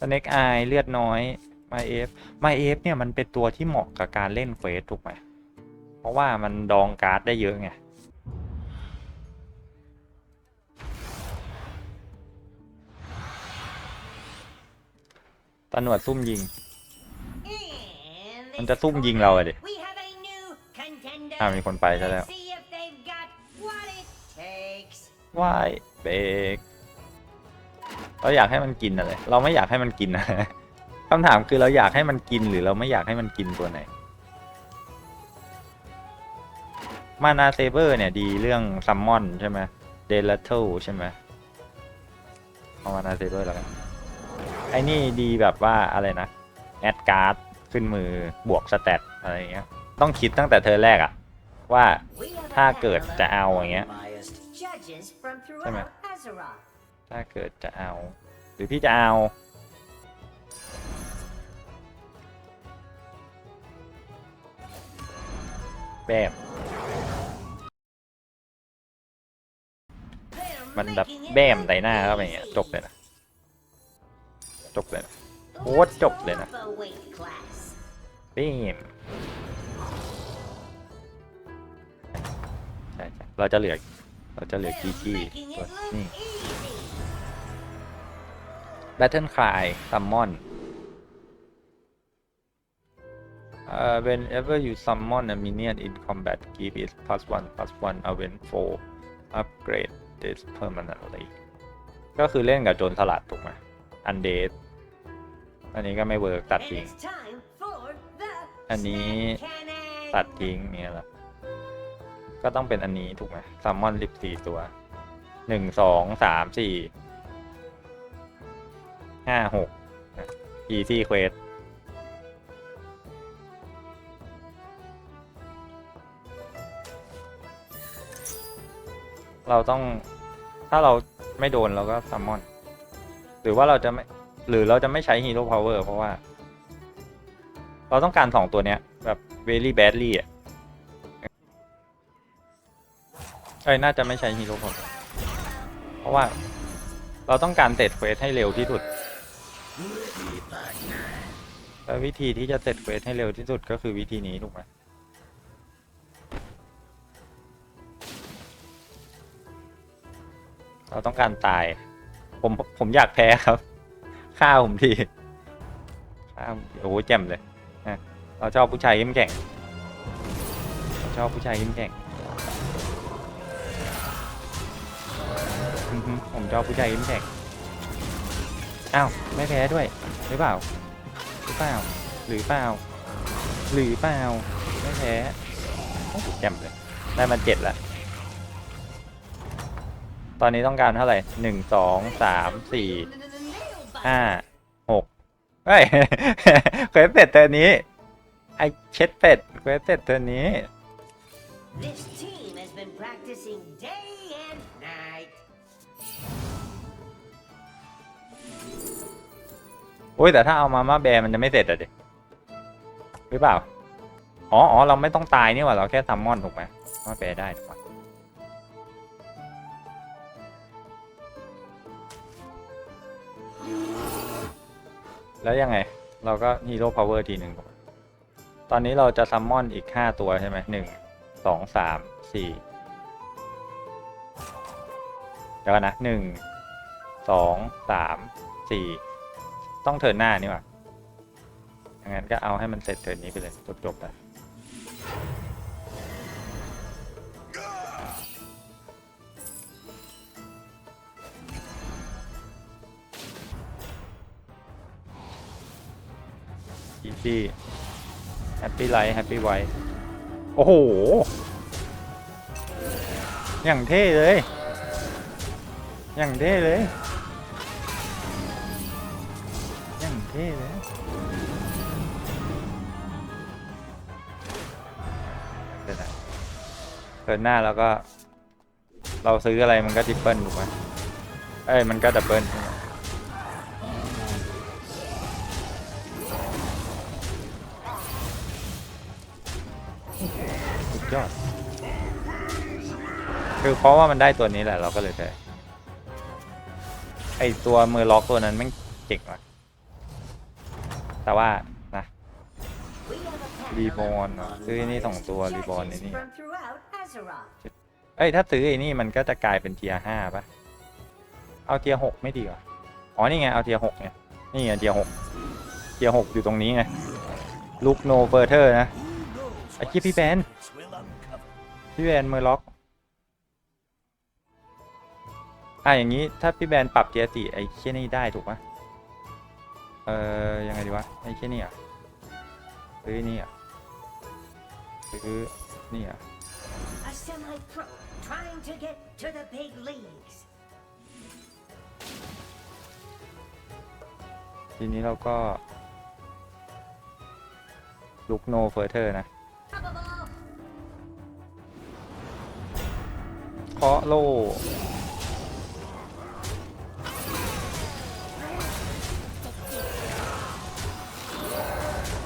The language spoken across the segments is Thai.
สเน็กอายเลือดน้อยมาเอฟมาเอฟเนี่ยมันเป็นตัวที่เหมาะกับการเล่นเควสถูกไหม เพราะว่ามันดองการ์ดได้เยอะไง ตำรวจซุ่มยิง มันจะซุ่มยิงเราอะดิอ่ามีคนไปซะแล้วว่ายเบรก เราอยากให้มันกินอะไร เราไม่อยากให้มันกินนะคำถามคือเราอยากให้มันกินหรือเราไม่อยากให้มันกินตัวไหน มานาเซเบอร์เนี่ยดีเรื่องซัมมอนใช่ไหมเดลเทลใช่ไหมเอามานาเซเบอร์แล้วกัน ไอ้นี่ดีแบบว่าอะไรนะแอดการ์ดขึ้นมือบวกสเตตอะไรอย่างเงี้ย ต้องคิดตั้งแต่เธอแรกอะว่าถ้าเกิดจะเอาอย่างเงี้ยใช่ไหม ถ้าเกิดจะเอา หรือพี่จะเอาแบบมันแบบแบมใส่หน้าเข้าไปอย่างเงี้ยจบเลยนะ จบเลยนะโคตรจบเลยนะแบมใช่ใช่เราจะเหลือ เราจะเหลือกีกี้ ตัวนี่ Battle Cry Summon uh, whenever you summon a minion in combat give it plus one plus one event for upgrade this permanently ก็คือเล่นกับโจรสลัดถูกไหม Undead อันนี้ก็ไม่เวิร์กตัดทิ้ง อันนี้ตัดทิ้งเนี่ยเหรอก็ต้องเป็นอันนี้ถูกไหมซัมมอนลิบสี่ตัวหนึ่งสองสามสี่ ห้าหก easy quest เราต้องถ้าเราไม่โดนเราก็ซัมมอน หรือว่าเราจะไม่ หรือเราจะไม่ใช้ฮีโร่พาวเวอร์เพราะว่า เราต้องการสองตัวเนี้ย แบบ very badly อะเอ้ยน่าจะไม่ใช้ฮีโร่พาวเวอร์เพราะว่า เราต้องการเสร็จเควสให้เร็วที่สุด แล้ววิธีที่จะเสร็จเควสให้เร็วที่สุดก็คือวิธีนี้ถูกไหมเราต้องการตาย ผมผมอยากแพ้ครับ ฆ่าผมทีฆ่าโอ้โหแจ่มเลยนะเราชอบผู้ชายเข้มแข็งเราชอบผู้ชายเข้มแข็งผมชอบผู้ชายเข้มแข็ง อ้าวไม่แพ้ด้วยหรือเปล่าหรือเปล่าหรือเปล่าหรือเปล่าไม่แพ้โอ้โหแจ่มเลยได้มาเจ็ดล้วตอนนี้ต้องการเท่าไหร่หนึ่งสองสามสี่ห้าหกเฮ้ยเควสเป็ดตัวนี้ไอเช็ดเป็ดเควสเป็ดตัวนี้ This team has been practicing day โอ้ยแต่ถ้าเอามาม่าแบร์มันจะไม่เสร็จอะดิหรือเปล่า อ๋ออ๋อเราไม่ต้องตายนี่หว่าเราแค่ซัมมอนถูกไหมมาแบร์ได้ถูกไหมแล้วยังไง เราก็ฮีโร่พาวเวอร์ทีหนึ่งตอนนี้เราจะซัมมอนอีกห้าตัวใช่ไหมหนึ่งสองสามสี่เดี๋ยวกันนะหนึ่งสองสามสี่ ต้องเทินหน้านี่ว่าอย่างนั้นก็เอาให้มันเสร็จเทินนี้ไปเลยจบจบๆไปอีซี่แฮปปี้ไลท์แฮปปี้ไวโอ้โห อย่างเท่เลย อย่างเท่เลย ท่เลยเดี๋ยวนะเทิร์นหน้าแล้วก็ เราซื้ออะไรมันก็ทริปเปิลถูกไหมเอ้ย มันก็ดับเบิลหมสุดยอด คือเพราะว่ามันได้ตัวนี้แหละ เราก็เลยใช้ไอตัวมือล็อกตัวนั้นแม่งเจ๋งว่ะ แต่ว่านะ We have a panel Reborn of เหรอซื้อไอ้นี่สองตัว judges Reborn ไอ้นี่ from throughout Azeroth. เอ้ยถ้าซื้อไอ้นี่มันก็จะกลายเป็นเทียห้าปะเอาเทียหกไม่ดีกว่าอ๋อนี่ไงเอาเทียหกไงนี่ไงเทียหกเทียหกอยู่ตรงนี้ไงลูกโนเฟอร์เทอร์นะไอ้เหี้ยพี่แบนพี่แบนเมอร์ล็อกอะอย่างนี้ถ้าพี่แบนปรับเทียสี่ไอ้เชี่ยนี่ได้ถูกปะ เออยังไงดีวะไอ้เชี่ยนี่อะซื้อนี่อะซื้อนี่อะ A semi-pro trying to get to the big leagues. ทีนี้เราก็ ลุกโนเฟอร์เทอร์นะ Probable. เคาะโล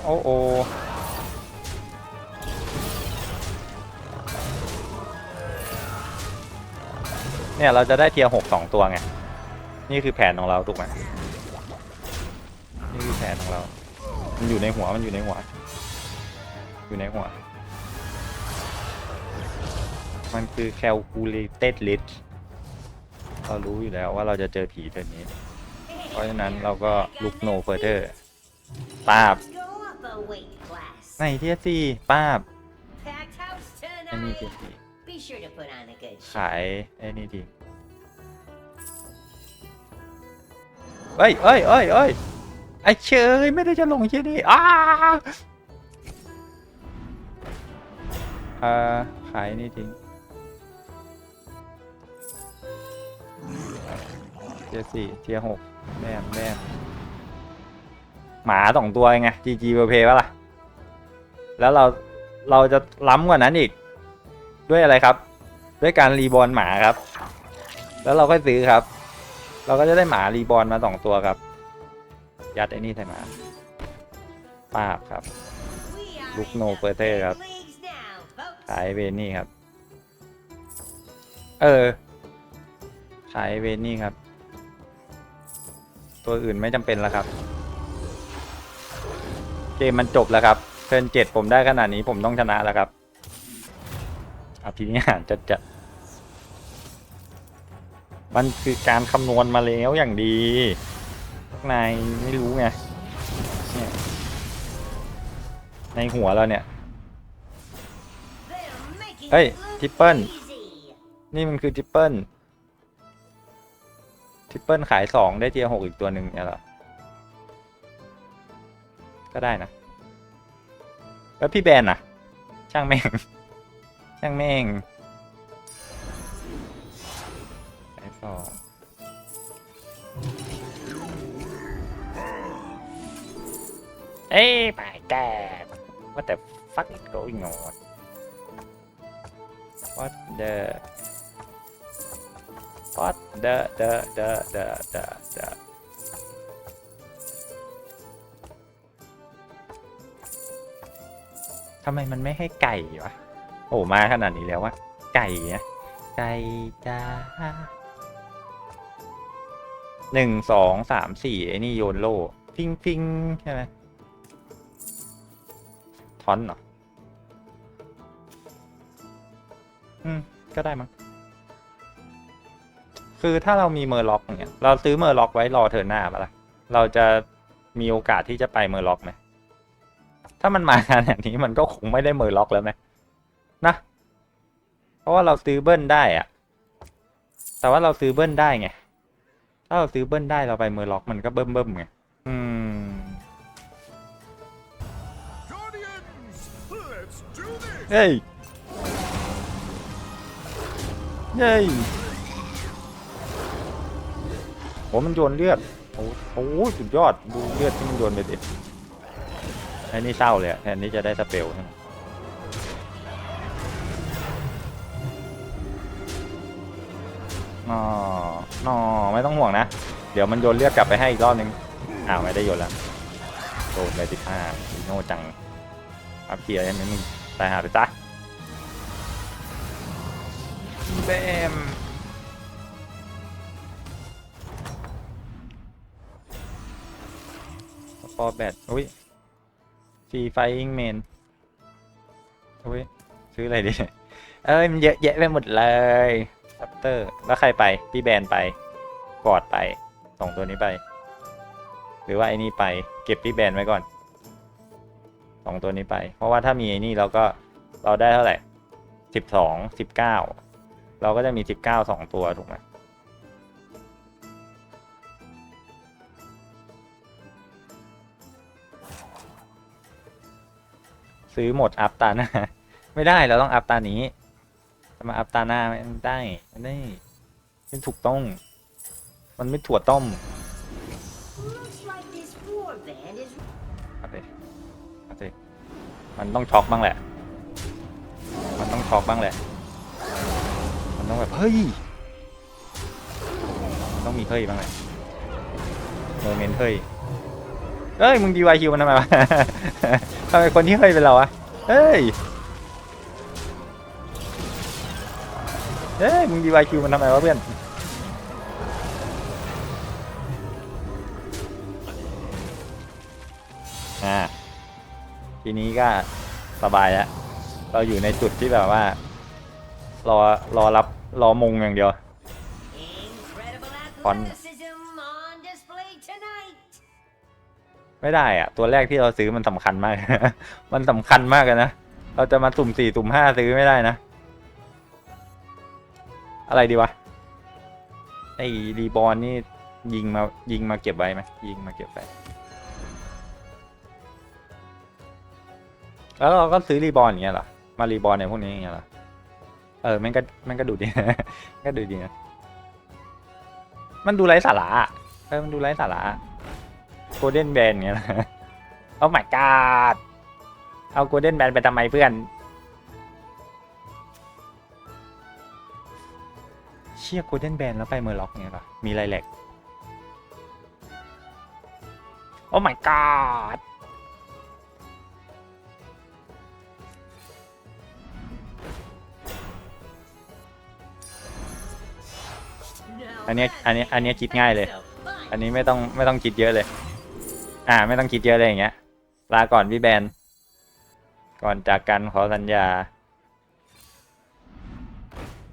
โอ้โอเนี่ย เราจะได้เทียร์หกสองตัวไง นี่คือแผนของเราถูกไหมนี่คือแผนของเรา มันอยู่ในหัวมันอยู่ในหัว อยู่ในหัว มันคือ calculated list เรารู้อยู่แล้วว่าเราจะเจอผีตัวนี้ เพราะฉะนั้นเราก็ look no further ป้าบ ในเทียสี่ป้าบ Packed house ไอ้นี่ที tonight. Be sure to put on a good show. ขายไอ้นี่ทีเอ้ยเอ้ยเอ้ยเอ้ยไอ้เชยไม่ได้จะลงเชี่ยนี่อ้าอ่าขายนี่ทิ้งเทียสี่เทียหกแม่มแม่ม หมาสองตัวไงจีจีเพย์ปะล่ะ แล้วเราเราจะล้ำกว่านั้นอีก ด้วยอะไรครับ ด้วยการรีบอร์นหมาครับ แล้วเราก็ซื้อครับ เราก็จะได้หมารีบอร์นมาสองตัวครับ ยัดไอ้นี่ใส่หมาป้าบครับ We are Look in no the further big ครับขายเวนี่ครับ เออ ขายเวนี่ครับ ตัวอื่นไม่จำเป็นแล้วครับ กมมันจบแล้วครับเทิร์นเจ็ดผมได้ขนาดนี้ผมต้องชนะแล้วครับอภินิหารจะจะมันคือการคำนวณมาแล้วอย่างดีนายไม่รู้ไงในหัวเราเนี่ย They're making Hey, it look Tippen. easy. นี่มันคือทิปเปิลทิปเปิลขายสองได้เทียหกอีกตัวหนึ่งเนี่ยหรอ ก็ได้นะ แล้วพี่แบนน่ะช่างแม่ง ช่างแม่งขายสองเอ้ยไปแก What the fuck is going on What the What the the the the the the ทำไมมันไม่ให้ไก่วะ โอ้มาขนาดนี้แล้ววะ ไก่นะไก่จ้าหนึ่งสองสามสี่ไอ้นี่โยนโล่ฟิงฟิงใช่ไหมทอนเหรอ อืม ก็ได้มั้ง คือถ้าเรามีเมอร์ล็อกอย่างเงี้ยเราซื้อเมอร์ล็อกไว้รอเธอหน้าปะล่ะ เราจะมีโอกาสที่จะไปเมอร์ล็อกไหม ถ้ามันมาขนาดนี้มันก็คงไม่ได้เมอร์ล็อกแล้วไหมนะ เพราะว่าเราซื้อเบิ้ลได้อะแต่ว่าเราซื้อเบิ้ลได้ไง ถ้าเราซื้อเบิ้ลได้เราไปเมอร์ล็อกมันก็เบิ้มเบิ้มไง อืม เฮ้ย เฮ้ยโอ้มันโยนเลือด โอ้โหสุดยอด ดูเลือดที่มันโยนไปดิ ไอ้นี่เศร้าเลยอะแทนที่จะได้สเปลใช่ไหมอ๋อนอไม่ต้องห่วงนะ เดี๋ยวมันโยนเลือดกลับไปให้อีกรอบนึง อ้าวไม่ได้โยนแล้วโดนไปสิบห้าอีโน่จัง อัพเกียร์ใช่ไหมมึงตายหาไปซะแบมคอแบตอุ้ย ฟรีไฟอิงเมนอุ้ยซื้ออะไรดีเอ้ยมันเยอะแยะไปหมดเลยซัปเตอร์ แล้วใครไป พี่แบนไป กอดไปส่งตัวนี้ไป หรือว่าไอ้นี่ไป เก็บพี่แบนไว้ก่อนสองตัวนี้ไป เพราะว่าถ้ามีไอ้นี่เราก็เราได้เท่าไหร่สิบสองสิบเก้าเราก็จะมีสิบเก้าสองตัวถูกไหม ซื้อหมดอัพตาหน้า ไม่ได้เราต้องอัพตานี้จะมาอัพตาหน้าไม่ได้ไม่ได้ไม่ถูกต้อง มันไม่ถั่วต้มเอาสิเอาสิมันต้องช็อกบ้างแหละ มันต้องช็อกบ้างแหละ มันต้องแบบเฮ้ยต้องมีเฮ้ยบ้างแหละโมเมนต์เฮ้ยเอ้ยมึงดีวายคิวมันทำไมวะ ทำไมคนที่เฮ้ยเป็นเราวะเฮ้ย เฮ้ย มึงดีวายคิวมันทำไมวะเพื่อน อ่า ทีนี้ก็สบายแล้ว เราอยู่ในจุดที่แบบว่า รอ รอรับ รอมงอย่างเดียว incredible Fun. athleticism ไม่ได้อะตัวแรกที่เราซื้อมันสำคัญมาก มันสำคัญมากเลยนะ เราจะมาสุ่มสี่สุ่มห้าซื้อไม่ได้นะ อะไรดีวะ ไอ้รีบอลนี่ยิงมายิงมาเก็บไว้ไหมยิงมาเก็บไว้แล้วเราก็ซื้อรีบอลอย่างเงี้ยเหรอ มารีบอลในพวกนี้อย่างเงี้ยเหรอ เออแม่งก็แม่งก็ดูดีก็ดูดีนะ มันดูไร้สาระเออมันดูไร้สาระ ลเด้นแบนเงี้ยนะโอ้ my god เอาโกลเด้นแบนไปทำไมเพื่อน เชี่ยโกลเด้นแบนแล้วไปเมอร์ล็อกเงี้ยหรอ มีไรแหลกโอ้ my god อันเนี้ยอันเนี้ยอันเนี้ยคิดง่ายเลย อันนี้ไม่ต้องไม่ต้องคิดเยอะเลย อ่า ไม่ต้องคิดเยอะเลยอย่างเงี้ย ลาก่อนพี่แบน ก่อนจากกันขอสัญญา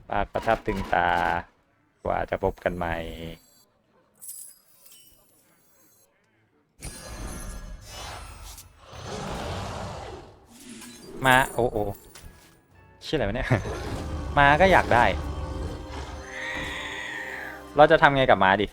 ปากประทับตึงตา กว่าจะพบกันใหม่ มาโอ้โอ้ชื่ออะไรวะเนี่ย มาก็อยากได้ เราจะทำไงกับม้าดิ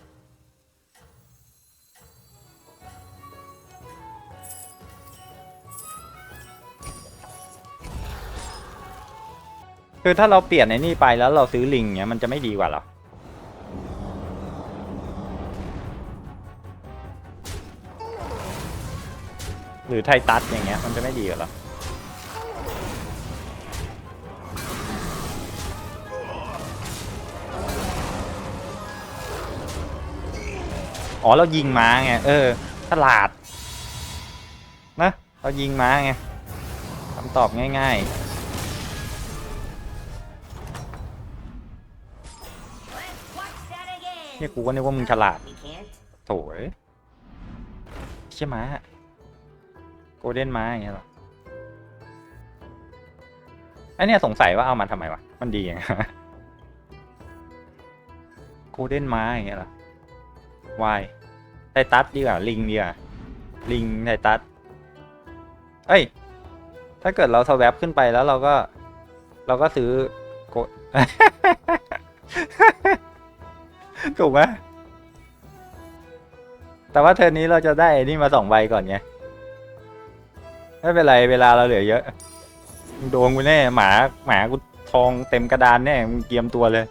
คือถ้าเราเปลี่ยนในนี่ไปแล้วเราซื้อลิงเนี้ยมันจะไม่ดีกว่าหรอหรือไทตัสอย่างเงี้ยมันจะไม่ดีกว่าหรออ๋อเรายิงม้าไงเออฉลาดนะเรายิงม้าไงคำตอบง่าย Let's เนี่ยกูก็นึกว่ามึงฉลาด We can't. โถ่เอ้ยเชี่ยม้าโกลเด้นม้าอย่างเงี้ยเหรอไอเนี่ยสงสัยว่าเอามาทำไมวะ มันดีอย่างเงี้ยโกลเด้นม้าอย่างเงี้ยเหรอวายไทตัสดีกว่าลิงดีกว่าลิงไทตัสเอ้ย ถ้าเกิดเราสแวบขึ้นไปแล้วเราก็ เราก็ซื้อโก ถูกไหมแต่ว่าเทอร์นี้เราจะได้ไอ้นี่มาสองใบก่อนไง ไม่เป็นไรเวลาเราเหลือเยอะมึงโดนกูแน่หมาหมากูทองเต็มกระดานแน่มึงเกียมตัวเลย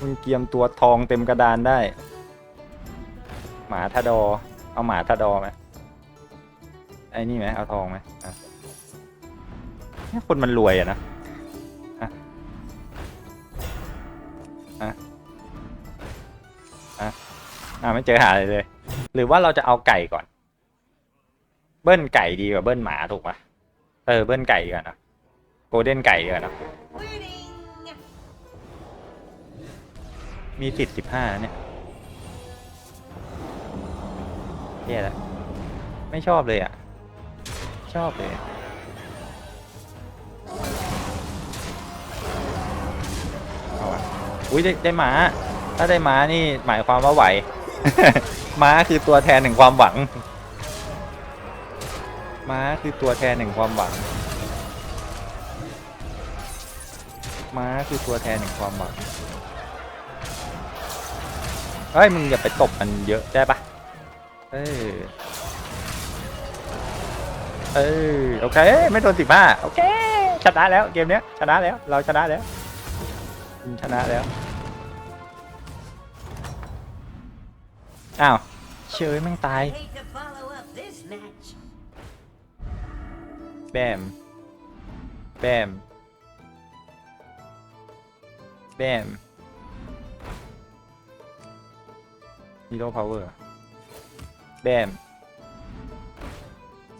มึงเกียมตัวทองเต็มกระดานได้ หมาทาดอ เอาหมาทาดอไหมไอ้นี่ไหมเอาทองไหมอะคนมันรวยอะนะ อ่าไม่เจอหาอะไรเลย หรือว่าเราจะเอาไก่ก่อน เบิ้ลไก่ดีกว่าเบิ้ลหมาถูกปะเออเบิ้ลไก่ดีกว่านะโกลเด้นไก่ดีกว่านะมีสิทธิ์สิบห้าเนี่ยเคแย่แล้วไม่ชอบเลยอะ ชอบเลยอะเอาวะอุ้ยได้ได้หมา ถ้าได้หมานี่หมายความว่าไหว ม้าคือตัวแทนแห่งความหวัง ม้าคือตัวแทนแห่งความหวัง ม้าคือตัวแทนแห่งความหวัง เฮ้ย มึงอย่าไปตบมันเยอะได้ปะเออเออโอเค ไม่โดนสิบห้าโอเค ชนะแล้วเกมเนี้ยชนะแล้ว เราชนะแล้วชนะแล้ว อ้าว เชยแม่งตาย I hate to follow up this match. แบม แบม แบมฮีโร่พาวเวอร์ แบม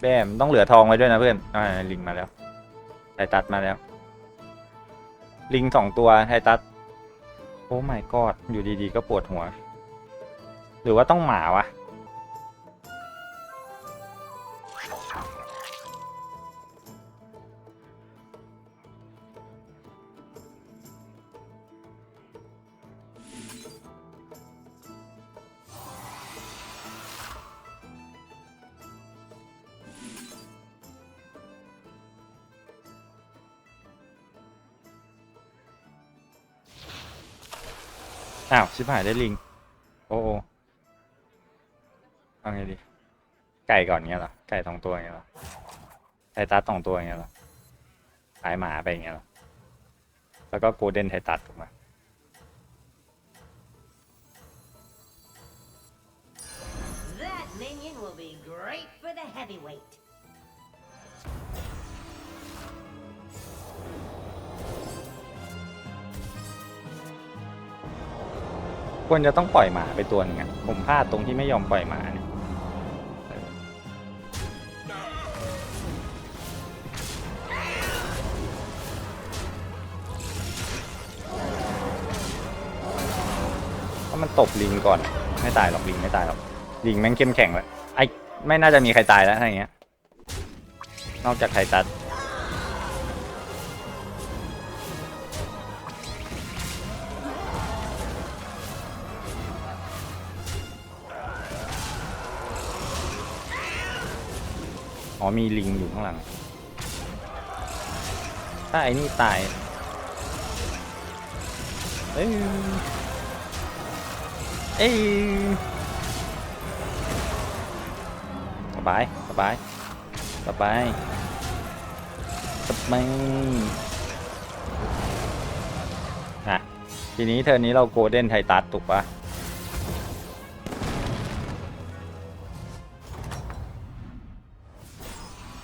แบม ต้องเหลือทองไว้ด้วยนะเพื่อน อ่า ลิงมาแล้วไทตัสมาแล้ว ลิงสองตัวไทตัสโอ้ my god อยู่ดีๆ ก็ปวดหัว หรือว่าต้องหมาวะ อ้าว ชิบหายได้ลิง ก่ก่อนเงี้ยเหรอไก่สองตัวเงี้ยเหรอไทตัสสองตัวเงี้ยเหรอขายหมาไปอย่างเงี้ยเหรอแล้วก็โกลเด้นไทตัสถูกไหม That minion will be great for the heavyweight. ควรจะต้องปล่อยหมาไปตัวหนึงอะผมพลาดตรงที่ไม่ยอมปล่อยหมาเนี่ย ตบลิงก่อน ไม่ตายหรอกลิงไม่ตายหรอกลิงแม่งเข้มแข็งแล้วไอ้ไม่น่าจะมีใครตายแล้วอย่างเงี้ย นอกจากไทตัสอ๋อมีลิงอยู่ข้างหลัง ถ้าไอ้นี่ตาย เอ้ย เอ้ยสบายสบายสบายสบายอะทีนี้เทอร์นี้เราโกลเด้นไทตัสถูกปะ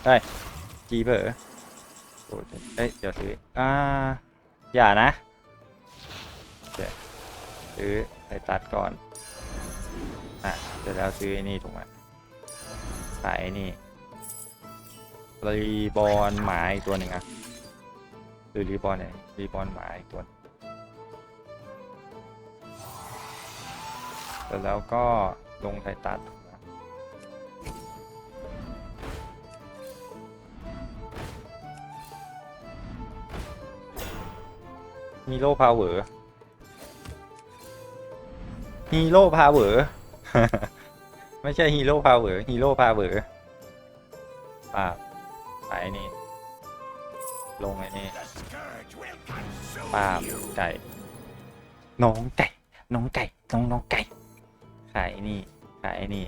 ได้จีเผลอโอ้ยเอ้ยเดี๋ยวซื้ออ่าอย่านะเดี๋ยวซื้อไปตัดก่อน อะเสร็จแล้วซื้อไอ้นี่ถูกไหมขายไอ้นี่รีบอลหมาอีกตัวหนึ่งอะซื้อรีบอลเนี่ยรีบอลหมาอีกตัวเสร็จแล้วก็ลงไทตัดมฮีโร่พาวเวอร์ฮีโร่พาวเวอร์ ไม่ใช่ฮีโร่พาวเวอร์ฮีโร่พาวเวอร์ปาบไปนี่ ลงไอ้นี่ The scourge will consume ปาบไก่น้องไก่ น้องไก่ น้องน้องไก่ ขายนี่ ขายนี่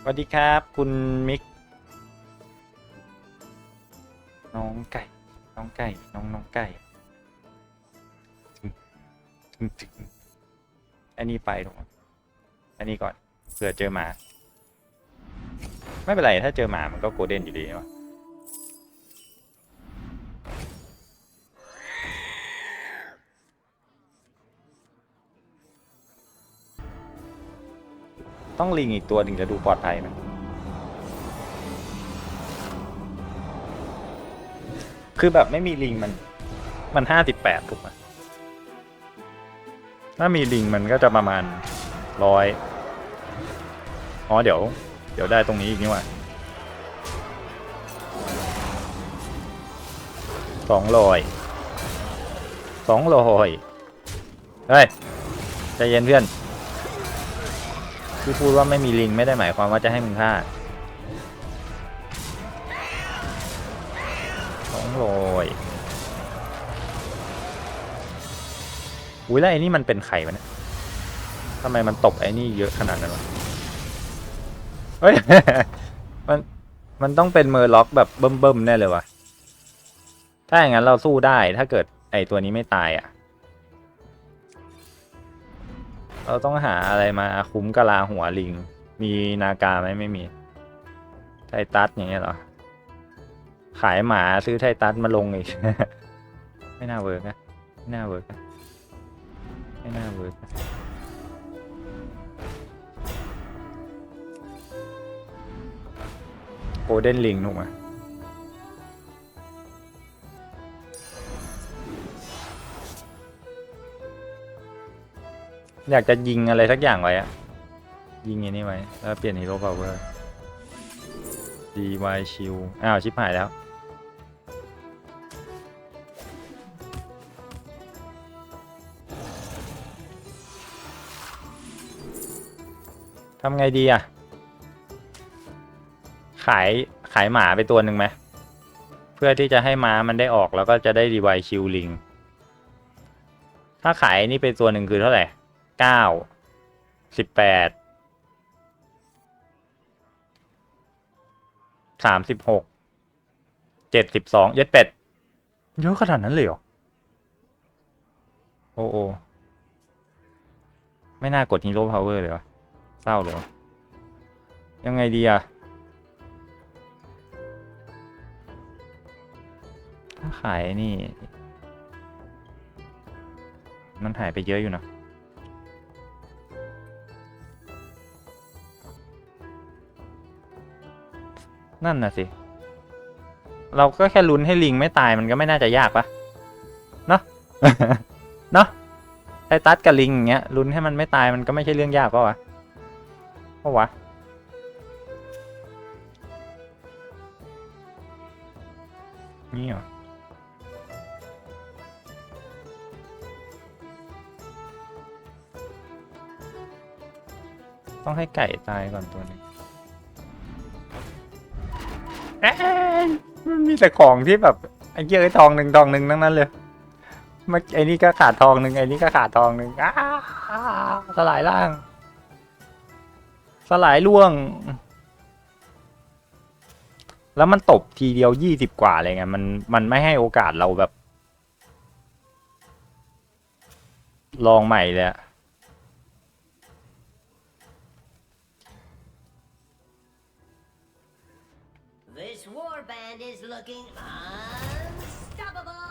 สวัสดีครับ คุณมิก น้องไก่ น้องไก่ น้องน้องไก่ ถึงถึงอันนี้ไปถูกไหมอันนี้ก่อนเผื่อเจอหมา ไม่เป็นไร ถ้าเจอหมามันก็โกลเด้นอยู่ดีวะต้องลิงอีกตัวถึงจะดูปลอดภัยไหมคือแบบไม่มีลิงมัน มันห้าสิบแปดถูกไหม ถ้ามีลิงมันก็จะประมาณร้อยอ๋อเดี๋ยว เดี๋ยวได้ตรงนี้อีกนี่ว่าสองร้อยสองร้อยเฮ้ยใจเย็นเพื่อนที่พูดว่าไม่มีลิงไม่ได้หมายความว่าจะให้มึงฆ่าสองร้อย อุ้ยแล้วไอ้นี่มันเป็นไข่มันยทำไมมันตบไอ้นี่เยอะขนาดนั้นวะเฮ้ย มันมันต้องเป็นเมอร์ล็อกแบบเบิ่มๆแน่เลยวะถ้าอย่างนั้นเราสู้ได้ถ้าเกิดไอ้ตัวนี้ไม่ตายอะ เราต้องหาอะไรมาคุ้มกะลาหัวลิง มีนากาไหมไม่มี ไทตัสอย่างเงี้ยเหรอ ขายหมาซื้อไทตัสมาลงอีก ไม่น่าเวิร์กนะไม่น่าเวิร์กนะ ไม่น่าเวิร์กโกลเด้นลิงถูกไหมอยากจะยิงอะไรสักอย่างไว้อะยิงอันนี้ไว้ แล้วเปลี่ยนฮีโร่พาวเวอร์ DY ชิวอ้าว ชิบหายแล้วำไงดีอะ ขายขายหมาไปตัวหนึ่งไหม เพื่อที่จะให้ม้ามันได้ออกแล้วก็จะได้ดีไวคิวลิง ถ้าขายนี่ไปตัวหนึ่งคือเท่าไหร่เก้าสิบแปดสามสิบหกเจ็ดสิบสองเย็ดเป็ดเยอะขนาดนั้นเลยเหรอ โอ้โอไม่น่ากดฮีโร่พาวเวอร์เลยวะ ศร้าเลยวะยังไงดีอะถ้าขายนี่ มันหายไปเยอะอยู่นะนั่นน่ะสิ เราก็แค่ลุ้นให้ลิงไม่ตายมันก็ไม่น่าจะยากปะเนาะเนาะไทตัสกับลิงอย่างเงี้ยลุ้นให้มันไม่ตายมันก็ไม่ใช่เรื่องยากปะวะ ปะวะนี่เหรอต้องให้ไก่ตายก่อนตัวหนึงเอ้ยมันมีแต่ของที่แบบไอ้เหี้ยไอ้ทองหนึ่งทองหนึ่งทั้งนั้นเลยมื่อไอ้นี่ก็ขาดทองหนึ่งไอ้นี่ก็ขาดทองหนึ่งอ้าสลายล่าง สลายล่วง แล้วมันตบทีเดียวยี่สิบกว่าเลยไงมันมันไม่ให้โอกาสเราแบบ ลองใหม่เลยอะ This warband is looking unstoppable.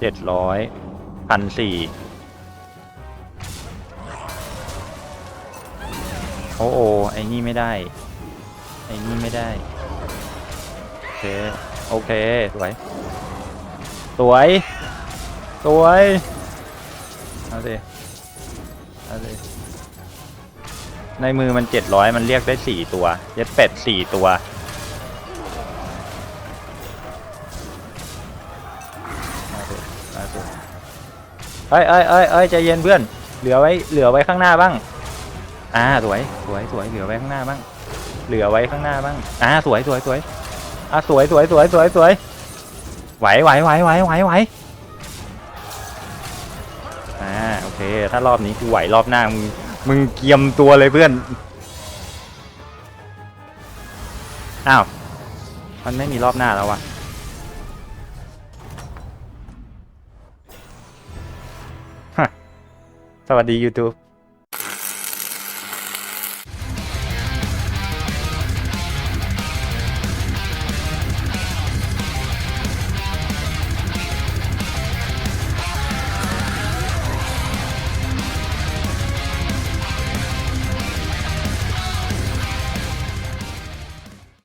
เจ็ดร้อยพันสี่ โอ้โอไอ้นี่ไม่ได้ ไอ้นี่ไม่ได้ โอเค โอเค สวย สวย สวย เอาสิเอาสิในมือมันเจ็ดร้อยมันเรียกได้สี่ตัว เย็ดเป็ดสี่ตัวมาสิมาสิเอ้ยเอ้ยเอ้ยเอ้ยใจเย็นเพื่อน เหลือไว้ เหลือไว้ข้างหน้าบ้าง อ่าสวยสวยสวยเหลือไว้ข้างหน้าบ้าง เหลือไว้ข้างหน้าบ้างอ่าสวยสวยสวยอ่าสวยสวยสวยสวยสวยไหวไหวไหวไหวไหวไหวอ่าโอเค ถ้ารอบนี้กูไหวรอบหน้ามึงมึงเกียมตัวเลยเพื่อนอ้าวมันไม่มีรอบหน้าแล้ววะสวัสดี YouTube